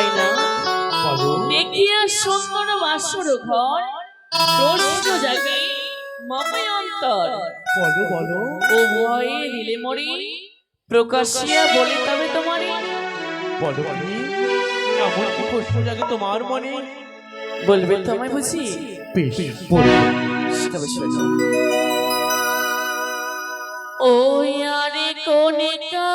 তাই না? দেখিয়া সুন্দর বাসর ঘর প্রশ্ন জাগে অন্তর। বলো বলো। ও ভয়ে দিলে মরি প্রকাশিয়া বলে তবে তোমারে। বলো কি এমন কি প্রশ্ন জাগে তোমার মনে? বলবে তো আমায় বুঝি? বেশ বলো। তবে শোনো ও আরে কনিকা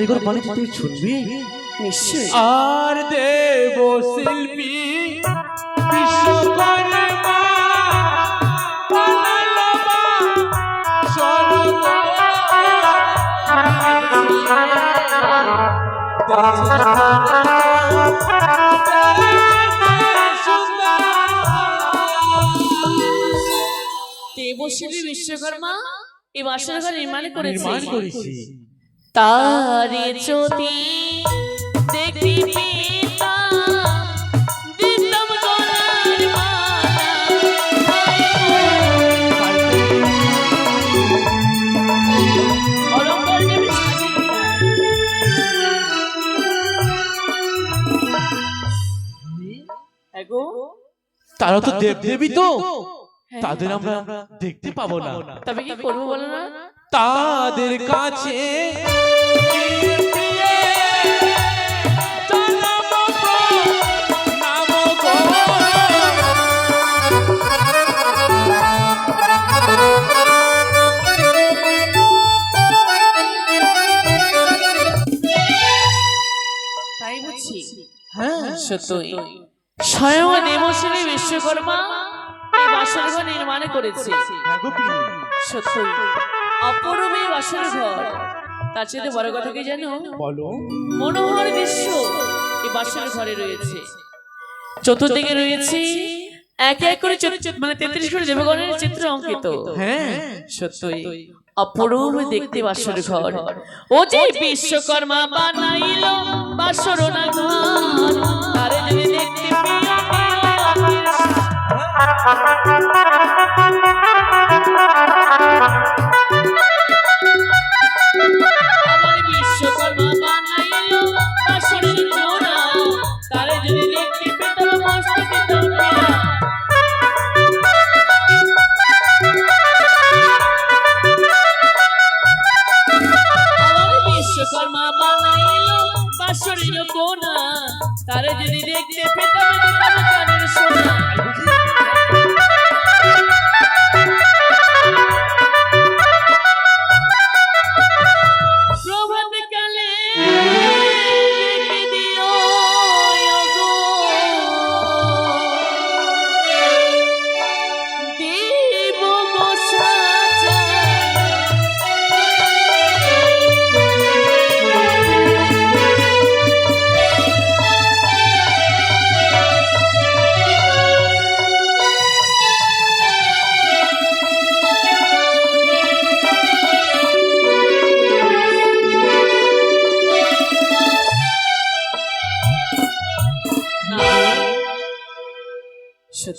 কারিগর বানিয়েছে তুমি শুনবি? নিশ্চয়ই। আর দেব শিল্পী বিশ্বকর্মা দেবশিল্পী বিশ্বকর্মা এই বাসর ঘর নির্মাণ করেছে। নির্মাণ করেছি। তারে যদি তারা তো দেব দেবী তো। তাদের আমরা দেখতে পাবো না। তবে কি করব বলো না? তাদের কাছে। হ্যাঁ সত্যই। স্বয়ং দেবশ্রী বিশ্বকর্মা এই নির্মাণ করেছে। হ্যাঁ সত্যই। অপরূপ এই বাসর ঘর। তার চেয়ে বড় কথা কি জানো? বলো। মনোহর দৃশ্য এই বাসর ঘরে রয়েছে। চতুর্দিকে রয়েছে এক এক করে মানে তেত্রিশ করে দেবগণের চিত্র অঙ্কিত। হ্যাঁ সত্যই অপরূপ দেখতে বাসর ঘর। ও যে বিশ্বকর্মা বানাইল বাসর না ঘর তারে যদি দেখতে পেয়ে আমার তারে যদি দেখতে পেতাম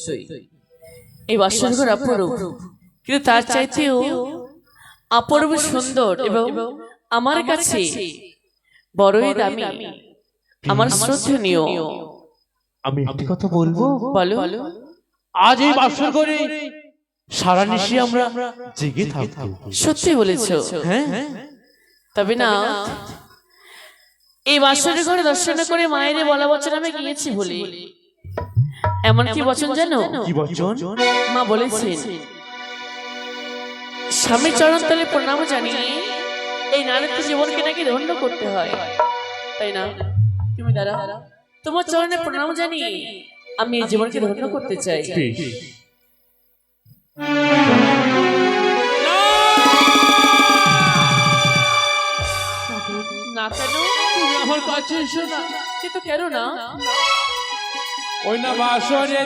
সত্যই এই ঘর অপরূপ। কিন্তু তার চাইতেও অপূর্ব সুন্দর এবং আমার কাছে বড়ই দামি। আমার শ্রদ্ধনীয় আমি একটি কথা বলব? বলো। আজ এই বাসর করে সারা নিশি আমরা জেগে থাকব। সত্যি বলেছ। হ্যাঁ? তবে না এই বাসরের ঘরে দর্শন করে মায়ের বলা বচন আমি গিয়েছি বলে। এমন কি বচন জানো? কি বচন? মা বলেছেন স্বামী চরণ তলে প্রণাম জানিয়ে এই নারীত্ব জীবনকে নাকি ধন্য করতে হয়। তাই না? তুমি দাঁড়া তোমার চরণে প্রণাম জানিয়ে আমি এই জীবনকে ধন্য করতে চাই। না কেন? তুমি আমার কাছে এসো না কিন্তু কেন না? ওই না বাসরে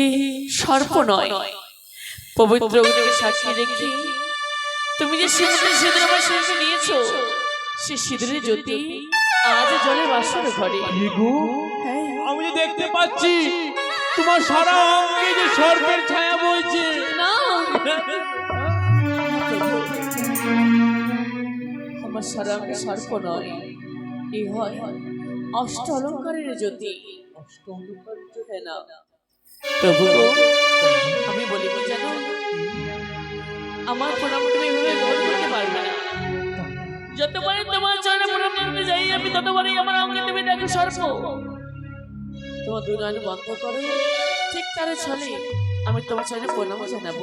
এই সর্প নয়। পবিত্র অগ্নিকে সাক্ষী রেখে তুমি যে সিঁদুরে সিঁদুর আমার শেষে নিয়েছো সে সিঁদুরের জ্যোতি আজ জলে বাসর ঘরে। হ্যাঁ। আমি যে দেখতে পাচ্ছি তোমার সারা অঙ্গে যে সর্পের ছায়া বইছে। না। আমার সারাঙ্গে সর্প নয় এ হয় অষ্ট অলঙ্কারের জ্যোতি? হ্যাঁ না। প্রভু গো, আমি বলি কি জানো? আমার প্রণাম তুমি এভাবে গ্রহণ করতে পারবে না। যতবারই তোমার চরণে প্রণাম করতে যাই আমি ততবারই আমার অঙ্গে তুমি দেখো সর্ব তোমার দু নয়ন বন্ধ করো। ঠিক তার ছলে আমি তোমার চরণে প্রণাম জানাব।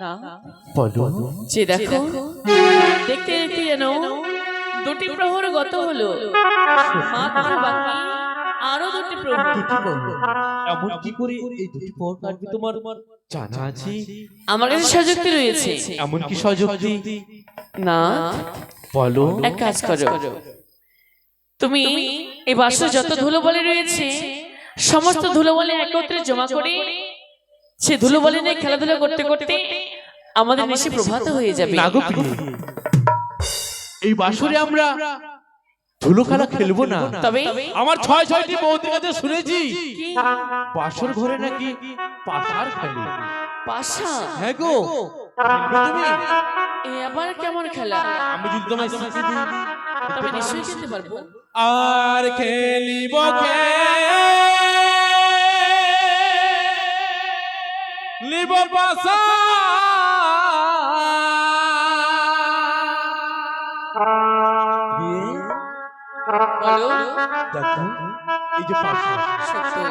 না? বলো যে দেখো দেখতে দেখতে যেন দুটি প্রহর গত হলো। মাত্র বাকি আরও দুটি প্রহর। এমন কি করে এই দুটি পর কাটবে তোমার জানা আছে। আমার কাছে সযুক্তি রয়েছে। এমন কি সযুক্তি। না? বলো। এক কাজ করো। তুমি এই বাসে যত ধুলো বলে রয়েছে সমস্ত ধুলো বলে একত্রে জমা করে সে ধুলো বলে নিয়ে খেলাধুলা করতে করতে আমাদের নিশে প্রভাত হয়ে যাবে। এই বাসরে আমরা ধুলো খেলা খেলব না। তবে আমার ছয় ছয়টি বৌদির কাছে শুনেছি। কি? বাসর ঘরে নাকি পাশার খেলে। পাশা? হ্যাঁ গো। খেলবে তুমি? এ আবার কেমন খেলা? আমি যদি তোমায় শিখিয়ে দিই। তবে নিশ্চয়ই খেলতে পারব। আর খেলিব লিব পাশা হলো দেখো এই যে পাশা সত্যি।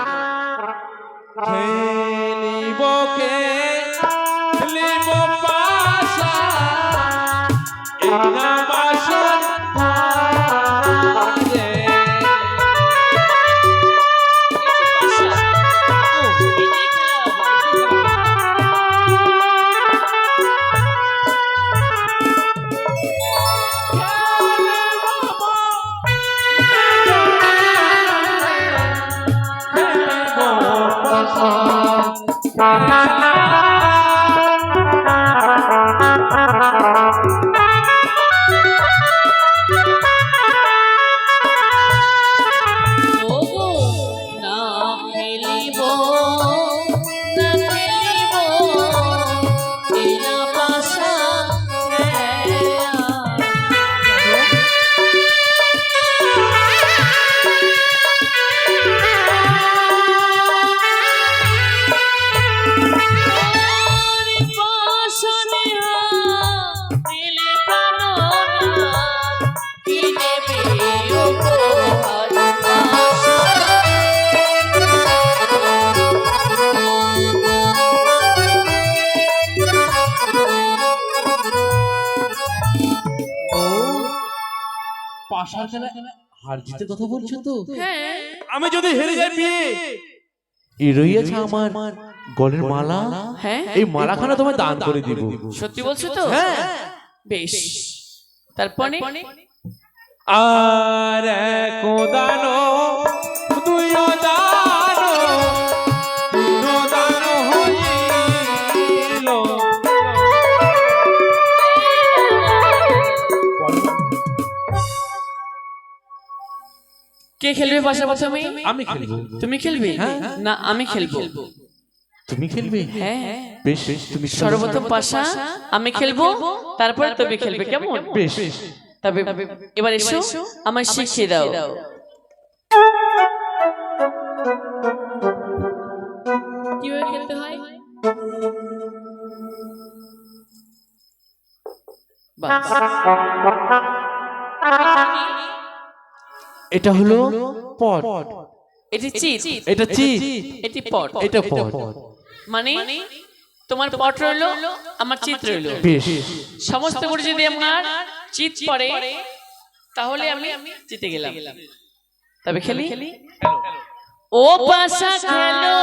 খেলিব খেলিব পাশা। এই না ওগো জিতে কথা বলছো তো? হ্যাঁ। আমি যদি হেরে যাই বিয়ে। এই রইয়াছে আমার গলের মালা। হ্যাঁ। এই মালাখানা তোমায় দান করে দিব। সত্যি বলছো তো? হ্যাঁ। বেশ। তারপরে? আর কোদানো দুই দানো কে খেলবে? পাশা প্রথমে আমি? খেলব। তুমি খেলবে? হ্যাঁ। না আমি খেলব। তুমি খেলবে? হ্যাঁ। বেশ তুমি সর্বপ্রথম পাশা আমি খেলব। তারপর তুমি খেলবে। কেমন? বেশ তবে এবার এসো আমায় শিখিয়ে দাও। কীভাবে খেলতে হয়? বাস। এটা হলো পট এটি চিট এটা চিজ এটি পট এটা পট মানে তোমার পট রইল আমার চিত রইল। বেশ। সমস্ত করে যদি আমার চিত পড়ে তাহলে আমি জিতে গেলাম। তবে খেলি। ও পাশা খেলো।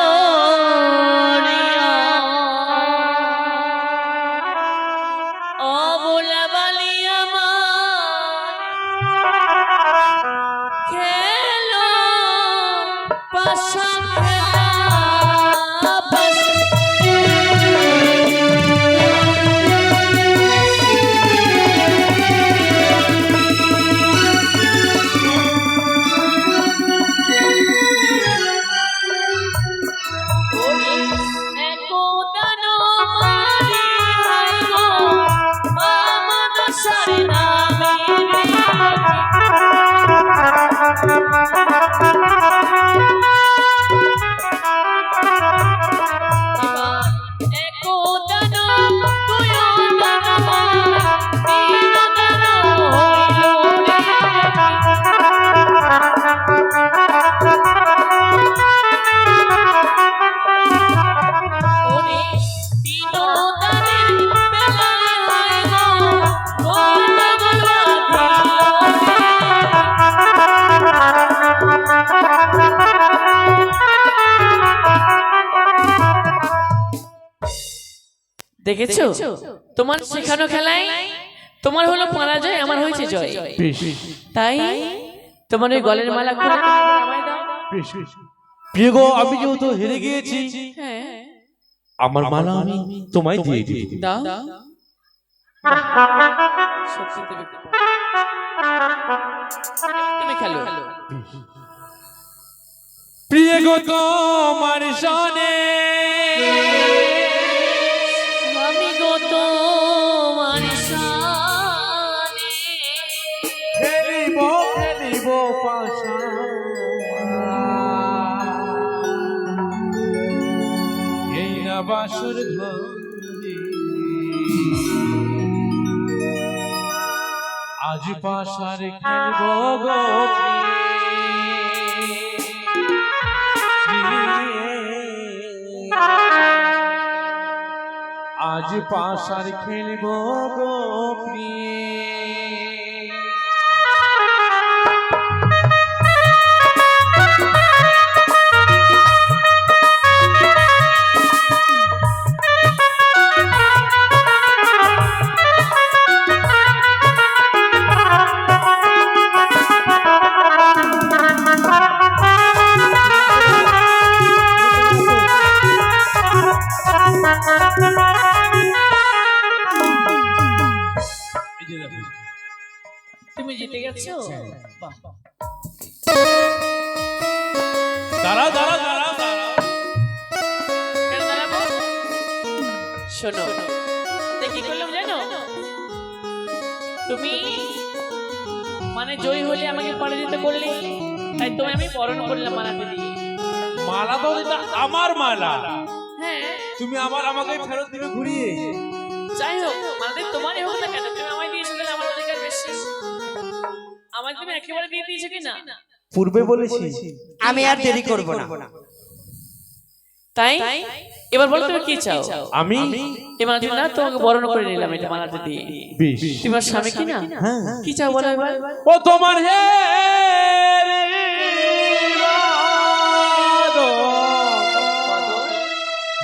দেখেছ? তোমার শেখানো খেলায় তোমার হলো পরাজয় আমার হয়েছে জয়। তাই তোমার ওই গলের মালা প্রিয় গো আমি যেহেতু হেরে গিয়েছি হ্যাঁ। আমার মালা আমি তোমায় দিয়ে দিব দাও। তুমি তুমি খেলো। প্রিয় গো তোমার সনে পাশার খেলব গো আজ পাশার খেলব গো প্রিয়ে। শোনো করলাম জানো? তুমি মানে জয়ী হলে আমাকে পাড়ে দিতে বললে তাই তুমি আমি বরণ করলাম মালাতে দিয়ে। মালা তো আমার মালা। হ্যাঁ। তুমি আবার আমাকে ফেরত দিবে ঘুরিয়ে। যাই হোক মালাতে তোমারই হোক না কেন আমাকে তুমি একেবারে দিয়ে দিয়েছ কি না পূর্বে বলেছি। আমি আর দেরি করব না। তাই? এবার বলো তুমি কি চাও? আমি এবার না তোমাকে বরণ করে নিলাম এটা মালাতে দিয়ে। স্বামী কি না হ্যাঁ। কি চাও বলো এবার? ও তোমার হে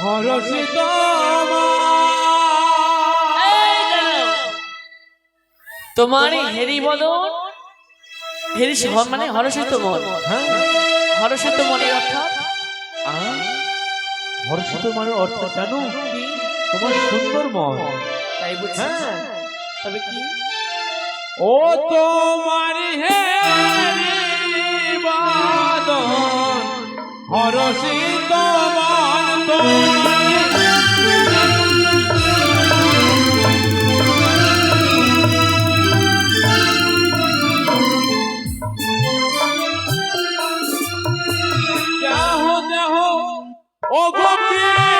হরষিত তোমার হেরি বদন হেরি স- মানে হরষিত মন। হরষিত মনের অর্থাৎ হরষিত মানে অর্থ জানো? তোমার সুন্দর মন। তাই বুঝছি হ্যাঁ? তবে কি? ও তোমার হে বাদন হরষিত মন তোমার ও গোপী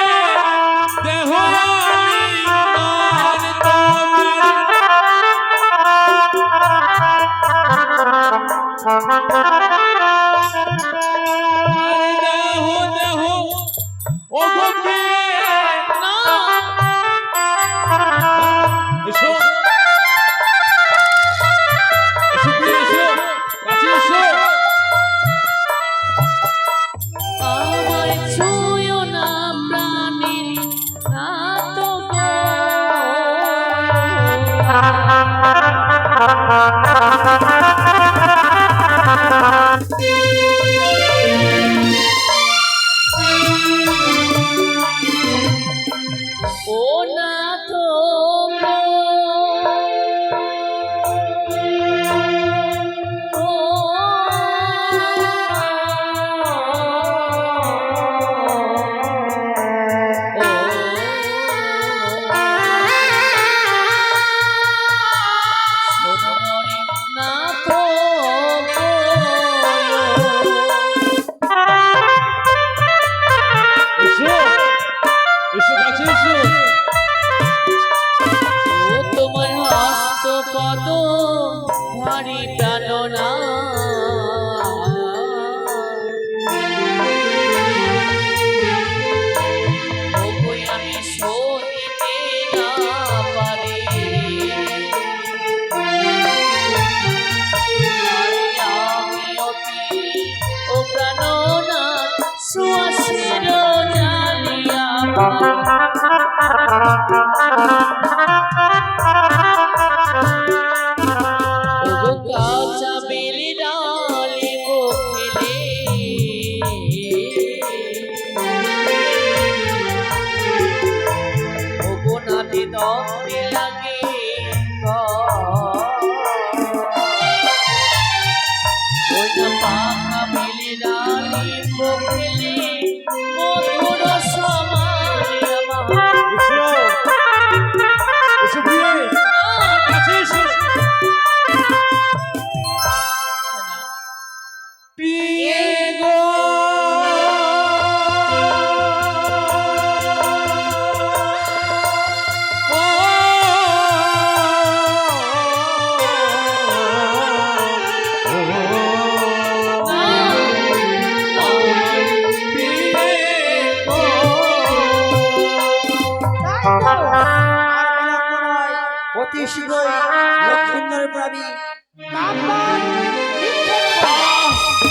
Thank you.